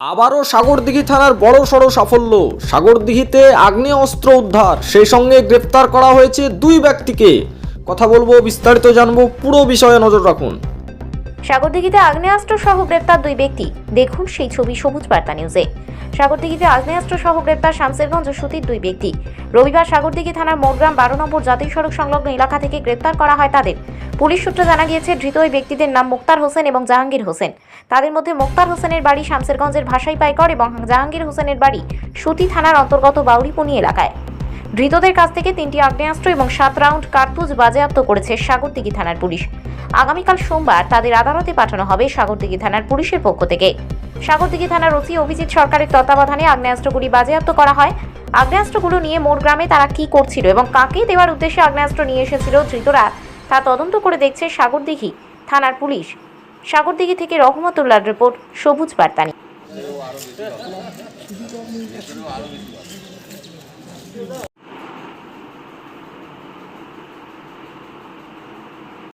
আবারও সাগরদিঘি থানার বড় সড়ো সাফল্য। সাগরদিঘিতে আগ্নেয় অস্ত্র উদ্ধার। সেই সঙ্গে গ্রেপ্তার করা হয়েছে দুই ব্যক্তিকে। কথা বলব, বিস্তারিত জানব, পুরো বিষয়ে নজর রাখুন। সাগরদিঘিতে আগ্নেয়াস্ত্র সহ গ্রেপ্তার দুই ব্যক্তি। দেখুন সেই ছবি সবুজ বার্তা নিউজে। সাগরদিঘিতে আগ্নেয়াস্ত্র সহ গ্রেপ্তার শামসেরগঞ্জ ও সুতির দুই ব্যক্তি। রবিবার সাগরদিঘি থানার মোড়গ্রাম বারো নম্বর জাতীয় সড়ক সংলগ্ন এলাকা থেকে গ্রেপ্তার করা হয় তাদের। পুলিশ সূত্রে জানা গিয়েছে, ধৃত ওই ব্যক্তিদের নাম মুক্তার হোসেন এবং জাহাঙ্গীর হোসেন। তাদের মধ্যে মুক্তার হোসেনের বাড়ি শামসেরগঞ্জের ভাষাই পাইকর এবং জাহাঙ্গীর হোসেনের বাড়ি সুতি থানার অন্তর্গত বাউরিপুনি এলাকায়। ধৃতদের কাছ থেকে তিনটি আগ্নেয়াস্ত্র এবং সাত রাউন্ড কার্তুজ বাজেয়াপ্ত করেছে সাগরদিঘি থানার পুলিশ। আগামীকাল সোমবার তাদের আদালতে পাঠানো হবে সাগরদিঘি থানার পুলিশের পক্ষ থেকে। সাগরদিঘি থানার ওসি অভিজিৎ সরকারের তত্ত্বাবধানে আগ্নেয়াস্ত্রগুলি বাজেয়াপ্ত করা হয়। আগ্নেয়াস্ত্রগুলো নিয়ে মোর গ্রামে তারা কি করছিল এবং কাকে দেওয়ার উদ্দেশ্যে আগ্নেয়াস্ত্র নিয়ে এসেছিল ধৃতরা, তা তদন্ত করে দেখছে সাগরদিঘি থানার পুলিশ। সাগরদিঘি থেকে রহমতুল্লাহর রিপোর্ট, সবুজ বার্তানি